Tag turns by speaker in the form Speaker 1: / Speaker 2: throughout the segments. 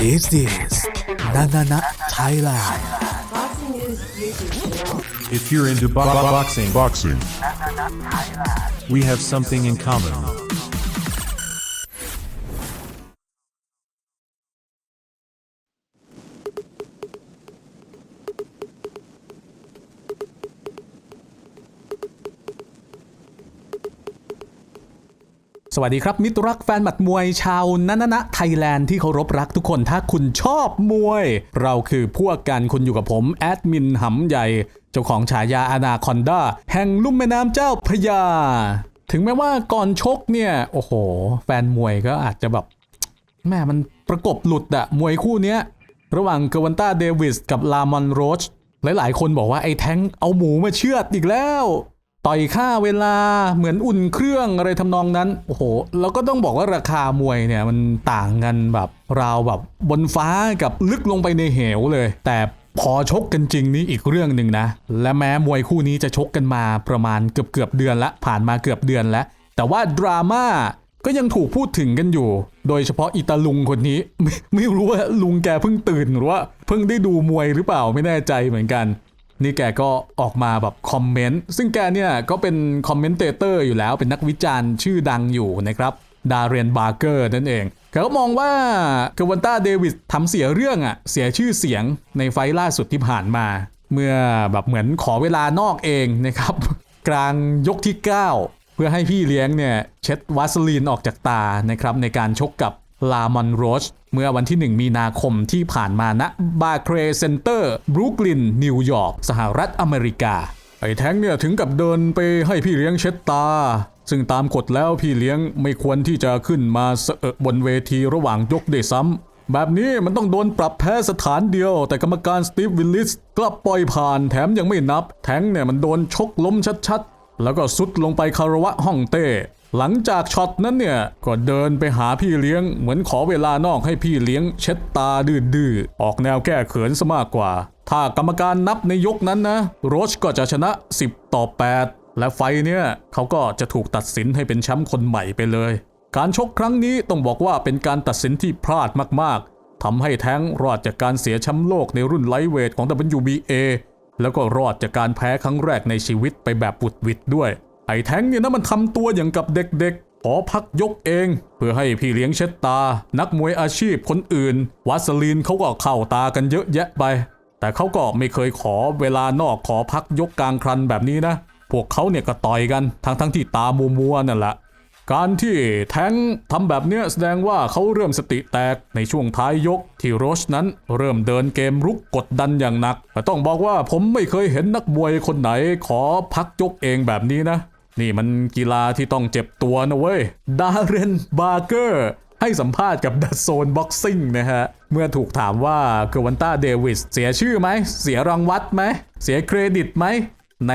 Speaker 1: This is Nanana Thailand
Speaker 2: Boxing is YouTube.
Speaker 3: If you're into bo- bo- boxing,
Speaker 4: Boxing.
Speaker 3: we have something in common.
Speaker 5: วัสดีครับ มิตรรักแฟนหมัดมวยชาวนันนะไทยแลนด์ที่เคารพรักทุกคนถ้าคุณชอบมวย เราคือพวกกันคุณอยู่กับผม แอดมินหำใหญ่ เจ้าของฉายาอนาคอนดาแห่งลุ่มแม่น้ำเจ้าพระยา ถึงแม้ว่าก่อนชกเนี่ย โอ้โห แฟนมวยก็อาจจะแบบแม่มันประกบหลุดอะมวยคู่เนี้ย ระหว่างเกวันต้าเดวิสกับลามอนโรชหลายๆ คนบอกว่าไอ้แท้งเอาหมูมาเชือดอีกแล้ว ต่อยค่าเวลาเหมือนอุ่นเครื่องอะไรทำนองนั้น โอ้โห แล้วก็ต้องบอกว่าราคามวยเนี่ยมันต่างกันแบบราวแบบบนฟ้ากับลึกลงไปในเหวเลย แต่พอชกกันจริงนี่อีกเรื่องหนึ่งนะ และแม้มวยคู่นี้จะชกกันมาประมาณเกือบเกือบเดือนละ ผ่านมาเกือบเดือนแล้ว แต่ว่าดราม่าก็ยังถูกพูดถึงกันอยู่ โดยเฉพาะอีตาลุงคนนี้ไม่ไม่รู้ว่าลุงแกเพิ่งตื่นหรือว่าเพิ่งได้ดูมวยหรือเปล่าไม่แน่ใจเหมือนกัน นี่แกก็ออกมาแบบคอมเมนต์ ซึ่งแกเนี่ยก็เป็นคอมเมนเตเตอร์อยู่แล้ว เป็นนักวิจารณ์ชื่อดังอยู่นะครับดาเรนบาร์เกอร์นั่นเองแกก็มองว่าเกวันต้าเดวิสทำเสียเรื่องอะ่ะเสียชื่อเสียงในไฟล่าสุดที่ผ่านมา เมื่อแบบเหมือนขอเวลานอกเองนะครับ กลางยกที่ 9 เพื่อให้พี่เลี้ยงเนี่ยเช็ดวัสลีนออกจากตานะครับในการชกกับ ลามอนโรชเมื่อวันที่ 1 มีนาคมที่ผ่านมาณบาร์เครเซนเตอร์บรุกลิน นิวยอร์ก สหรัฐอเมริกา ไอ้แท้งเนี่ยถึงกับเดินไปให้พี่เลี้ยงเช็ดตา ซึ่งตามกฎแล้วพี่เลี้ยงไม่ควรที่จะขึ้นมาเสอะบนเวทีระหว่างยกไดซ้ำ แบบนี้มันต้องโดนปรับแพ้สถานเดียว แต่กรรมการสตีฟวิลลิสกลับปล่อยผ่านแถมยังไม่นับ แท้งเนี่ยมันโดนชกล้มชัดๆ แล้วก็สุดลงไปคารวะห้องเต้ หลังจากช็อตนั้นเนี่ยก็เดินไปหาพี่เลี้ยง เหมือนขอเวลานอกให้พี่เลี้ยง เช็ดตาดื้อๆออกแนวแก้เขินซะมากกว่า ถ้ากรรมการนับในยกนั้นนะ โรชก็จะชนะ 10 ต่อ 8 และไฟเนี่ยเขาก็จะถูกตัดสินให้เป็นแชมป์คนใหม่ไปเลย การชกครั้งนี้ต้องบอกว่าเป็นการตัดสินที่พลาดมากๆทำให้แท้งรอดจากการเสียแชมป์โลกในรุ่นไลท์เวทของ WBA แล้วก็รอดจากการแพ้ครั้งแรกในชีวิตไปแบบบุดวิดด้วย ไอ้แท้งเนี่ยนะมันทำตัวอย่างกับเด็กๆ ขอพักยกเอง เพื่อให้พี่เลี้ยงเช็ดตา นักมวยอาชีพคนอื่น วัสลีนเขาก็เข้าตากันเยอะแยะไป แต่เขาก็ไม่เคยขอเวลานอกขอพักยกกลางครันแบบนี้นะ พวกเขาเนี่ยก็ต่อยกันทั้งทั้งที่ตามัวๆนั่นแหละการที่แท้งทำแบบเนี้ยแสดงว่าเขาเริ่มสติแตกในช่วงท้ายยกที่โรชนั้นเริ่มเดินเกมรุกกดดันอย่างหนักแต่ต้องบอกว่าผมไม่เคยเห็นนักมวยคนไหนขอพักยกเองแบบนี้นะ นี่มันกีฬาที่ต้องเจ็บตัวนะเว้ย ดาเรนบาร์เกอร์ให้สัมภาษณ์กับดัซโซนบ็อกซิ่งนะฮะ เมื่อถูกถามว่าเกวันต้าเดวิสเสียชื่อไหม เสียรางวัลไหม เสียเครดิตไหม ใน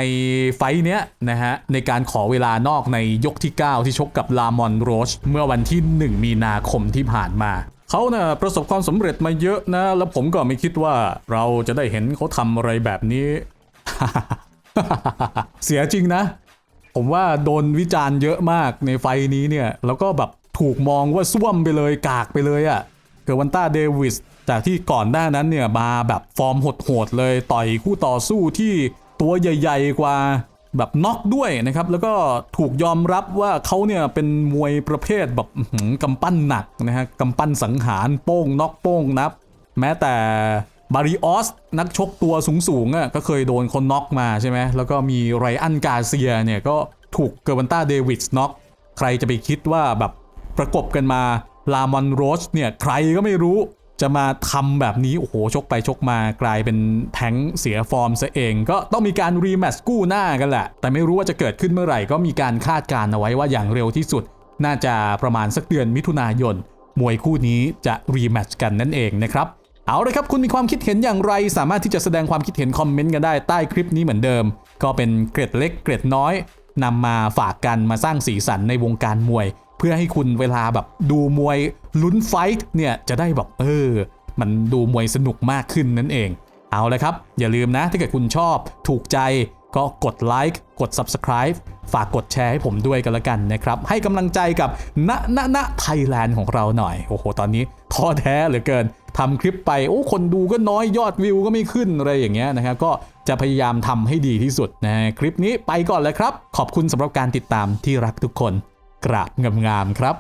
Speaker 5: ไฟเนี้ยนะฮะ ในการขอเวลานอกในยกที่ 9 ที่ชกกับลามอนโรช เมื่อวันที่ 1 มีนาคมที่ผ่านมาเขาเนะ่ะประสบความสำเร็จมาเยอะนะ แล้วผมก็ไม่คิดว่าเราจะได้เห็นเขาทำอะไรแบบนี้ เสียจริงนะ ผมว่าโดนวิจารณ์เยอะมากในไฟนี้เนี่ย แล้วก็แบบถูกมองว่าส้วมไปเลยกากไปเลยอะ่ะเกอร์วันต้าเดวิสจากที่ก่อนหน้านั้นเนี่ยมาแบบฟอร์มโหดๆเลยต่อยคู่ต่อสู้ที่ตัวใหญ่ๆกว่าแบบน็อกด้วยนะครับ แล้วก็ถูกยอมรับว่าเขาเนี่ยเป็นมวยประเภทแบบหือกำปั้นหนักนะฮะกำปั้นสังหารโป้งน็อกโป้งนับ แม้แต่ บาริออสนักชกตัวสูงๆอะก็เคยโดนคนน็อกมาใช่ไหมแล้วก็มีไรอันกาเซียเนี่ยก็ถูกเกอร์วันต้าเดวิดน็อกใครจะไปคิดว่าแบบประกบกันมาลามอนโรชเนี่ยใครก็ไม่รู้จะมาทำแบบนี้ โอ้โห ชกไปชกมากลายเป็นแทงเสียฟอร์มซะเอง ก็ต้องมีการรีแมตช์กู้หน้ากันแหละ แต่ไม่รู้ว่าจะเกิดขึ้นเมื่อไหร่ ก็มีการคาดการณ์เอาไว้ว่าอย่างเร็วที่สุด น่าจะประมาณสักเดือนมิถุนายน มวยคู่นี้จะรีแมตช์กันนั่นเองนะครับ เอาเลยครับคุณมีความคิดเห็นอย่างไร สามารถที่จะแสดงความคิดเห็นคอมเมนต์กันได้ใต้คลิปนี้เหมือนเดิม ก็เป็นเกร็ดเล็กเกร็ดน้อยนำมาฝากกันมาสร้างสีสันในวงการมวย เพื่อให้คุณเวลาแบบดูมวยลุ้นไฟท์เนี่ยจะได้แบบเออ มันดูมวยสนุกมากขึ้นนั่นเอง เอาเลยครับ อย่าลืมนะถ้าเกิดคุณชอบถูกใจก็กดไลค์กด Subscribe ฝากกดแชร์ให้ผมด้วยกันละกันนะครับ ให้กำลังใจกับณณณไทยแลนด์ของเราหน่อย โอ้โห ตอนนี้ท้อแท้เหลือเกิน ทำคลิปไปโอ้คนดูก็น้อยยอดวิวก็ไม่ขึ้นอะไรอย่างเงี้ยนะครับก็จะพยายามทำให้ดีที่สุดนะฮะคลิปนี้ไปก่อนเลยครับ ขอบคุณสำหรับการติดตามที่รักทุกคน กราบงามๆครับ